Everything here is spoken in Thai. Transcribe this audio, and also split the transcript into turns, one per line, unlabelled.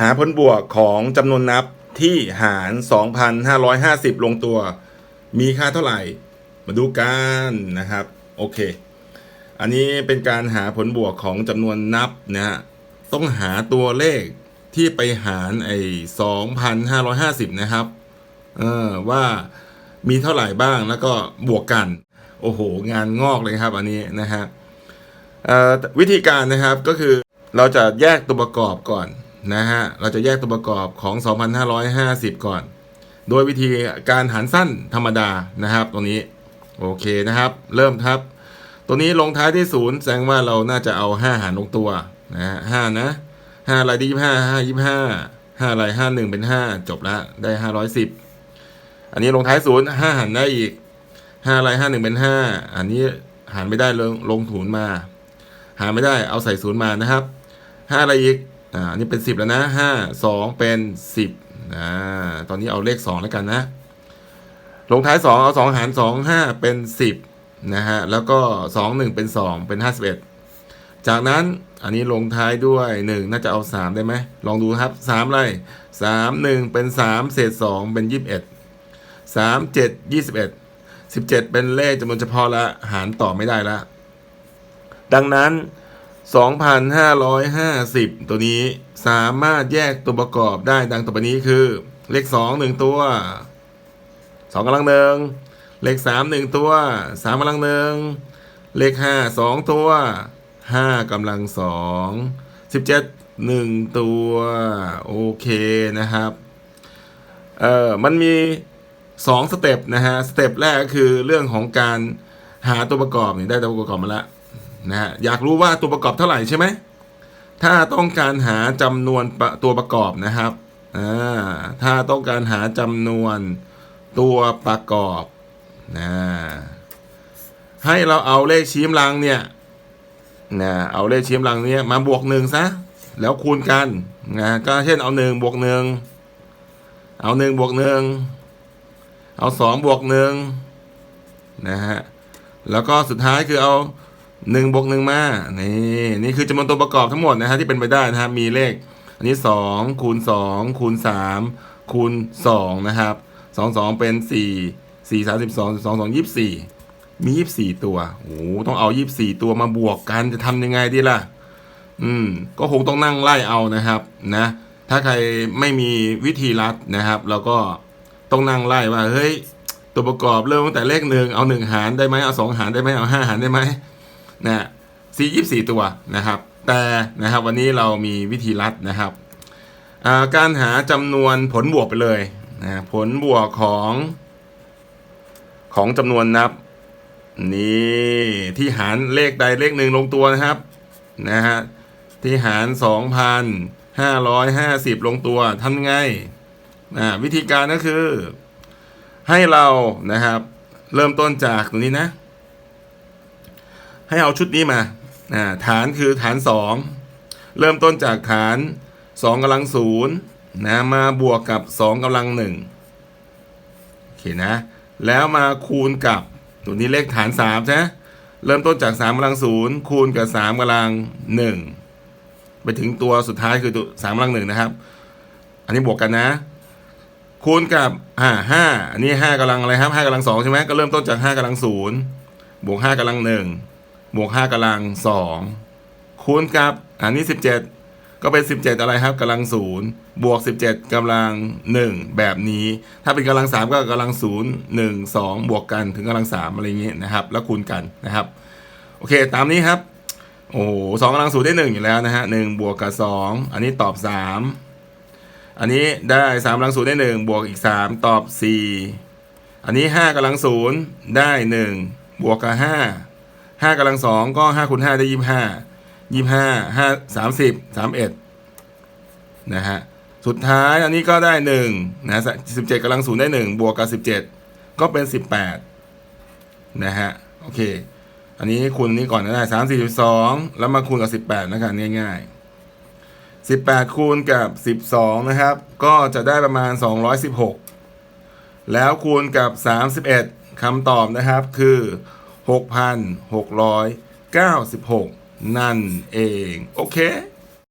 หาผลบวกของจำนวนนับที่หาร 2,550 ลงตัว มีค่าเท่าไหร่ มาดูกันนะครับ โอเค อันนี้เป็นการหาผลบวกของจำนวนนับนะฮะต้องหาตัวเลขที่ไปหารไอ้2,550 นะครับ เออว่ามีเท่าไหร่บ้างแล้วก็บวกกัน โอ้โห งานงอกเลยครับอันนี้นะฮะวิธีการนะครับก็คือเราจะแยกตัวประกอบก่อน นะฮะ เราจะแยกตัวประกอบของ 2,550 ก่อน โดยวิธีการหารสั้นธรรมดานะครับ ตรงนี้ โอเคนะครับ เริ่มครับ ตัวนี้ลงท้ายที่ศูนย์แสดงว่าเราน่าจะเอา 5 หารลงตัวนะฮะห้านะห้าอะไรได้ยี่ห้าห้ายี่ห้าห้าอะไรห้าหนึ่งเป็นห้าจบละได้ห้าร้อยสิบอันนี้ลงท้ายศูนย์ห้าหารได้อีกห้าอะไรห้าหนึ่งเป็นห้าอันนี้หารไม่ได้ลงลงศูนย์มา หารไม่ได้เอาใส่ศูนย์มานะครับห้าอะไรอีก อ่านนี้เป็นสิบแล้วนะห้าสองเป็นสิบอ่าตอนนี้เอาเลขสองแล้วกันนะ ลงท้ายสองเอาสองหารสองห้าเป็นสิบนะฮะ แล้วก็สองหนึ่งเป็นสองเป็นห้าสิบเอ็ดจากนั้นอันนี้ลงท้ายด้วยหนึ่งน่าจะเอาสามได้ไหม ลองดูครับสามอะไรสามหนึ่งเป็นสามเศษสองเป็นยี่สิบเอ็ดสามเจ็ดยี่สิบเอ็ดสิบเจ็ดเป็นเลขจำนวนเฉพาะละ หารต่อไม่ได้ละ ดังนั้น สองพันห้าร้อยห้าสิบตัวนี้สามารถแยกตัวประกอบได้ดังต่อไปนี้คือ เลขสองหนึ่งตัวสองกำลังหนึ่งเลขสามหนึ่งตัวสามกำลังหนึ่งเลขห้าสองตัวห้ากำลังสองสิบเจ็ดหนึ่งตัว โอเคนะครับเอ่อมันมีสองสเต็ปนะฮะ สเต็ปแรกก็คือเรื่องของการหาตัวประกอบนี่ได้ตัวประกอบมาแล้ว นะฮะอยากรู้ว่าตัวประกอบเท่าไหร่ใช่ไหมถ้าต้องการหาจำนวนตัวประกอบนะครับอ่าถ้าต้องการหาจำนวนตัวประกอบนะให้เราเอาเลขชี้กำลังเนี่ยนะเอาเลขชี้กำลังเนี่ยมาบวกหนึ่งซะแล้วคูณกันนะก็เช่นเอาหนึ่งบวกหนึ่งเอาหนึ่งบวกหนึ่งเอาสองบวกหนึ่งนะฮะแล้วก็สุดท้ายคือเอา หนึ่งบวกหนึ่งมานี่นี่คือจำนวนตัวประกอบทั้งหมดนะฮะที่เป็นไปได้นะฮะมีเลข อันนี้สองคูณสองคูณสามคูณสองนะครับสองสองเป็นสี่สี่สามสิบสองสองสองยี่สิบสี่มียี่สิบสี่ตัวโอ้โหต้องเอายี่สิบสี่ตัวมาบวกกันจะทำยังไงดีล่ะ อืม ก็คงต้องนั่งไล่เอานะครับนะ ถ้าใครไม่มีวิธีรัดนะครับ แล้วก็ต้องนั่งไล่ว่าเฮ้ยตัวประกอบเริ่มตั้งแต่เลขหนึ่งเอาหนึ่งหารได้ไหมเอาสองหารได้ไหมเอาห้าหารได้ไหม นะสี่ยี่สี่ตัวนะครับ แต่นะครับวันนี้เรามีวิธีรัดนะครับการหาจำนวนผลบวกไปเลยนะผลบวกของของจำนวนนับ นี่ที่หารเลขใดเลขหนึ่งลงตัวนะครับนะฮะที่หารสองพันห้าร้อยห้าสิบลงตัวทำงไงนะวิธีการก็คือ ให้เรานะครับ เริ่มต้นจากตรงนี้นะ ให้เอาชุดนี้มาฐานคือฐานสองเริ่มต้นจากฐานสองกำลังศูนย์นะมาบวกกับสองกำลังหนึ่งโอเคนะ แล้วมาคูณกับตัวนี้เลขฐานสามใช่ไหมเริ่มต้นจากสามกำลังศูนย์คูณกับสามกำลังหนึ่งไปถึงตัวสุดท้ายคือตัวสามกำลังหนึ่งนะครับ อันนี้บวกกันนะ คูณกับห้าห้าอันนี้ห้ากำลังอะไรครับห้ากำลังสองใช่ไหมก็เริ่มต้นจากห้ากำลังศูนย์บวกห้ากำลังหนึ่ง บวกห้ากำลังสองคูณกับอันนี้สิบเจ็ดก็เป็นสิบเจ็ดอะไรครับกำลังศูนย์บวกสิบเจ็ดกำลังหนึ่งแบบนี้ ถ้าเป็นกำลังสามก็กำลังศูนย์หนึ่งสองบวกกันถึงกำลังสามอะไรอย่างนี้นะครับ แล้วคูณกันนะครับ โอเค ตามนี้ครับ โอ้สองกำลังศูนย์ได้หนึ่งอยู่แล้วนะฮะหนึ่งบวกกับสองอันนี้ตอบสามอันนี้ได้สามกำลังศูนย์ได้หนึ่งบวกอีกสามตอบสี่อันนี้ห้ากำลังศูนย์ได้หนึ่งบวกกับห้า ห้ากำลังสองก็ห้าคูณห้าได้ยี่ห้ายี่ห้าห้าสามสิบสามเอ็ดนะฮะสุดท้ายอันนี้ก็ได้หนึ่งนะสิบเจ็ดกำลังศูนย์ได้หนึ่งบวกกับสิบเจ็ดก็เป็นสิบแปดนะฮะโอเค อันนี้คูณนนี้ก่อนก็ได้สามสี่สิบสองแล้วมาคูณกับสิบแปดนะครับง่ายๆสิบแปดคูณกับสิบสองนะครับ ก็จะได้ประมาณสองร้อยสิบหกแล้วคูณกับสามสิบเอ็ดคำตอบนะครับคือ หกพันหกร้อยเก้าสิบหกนั่นเอง โอเค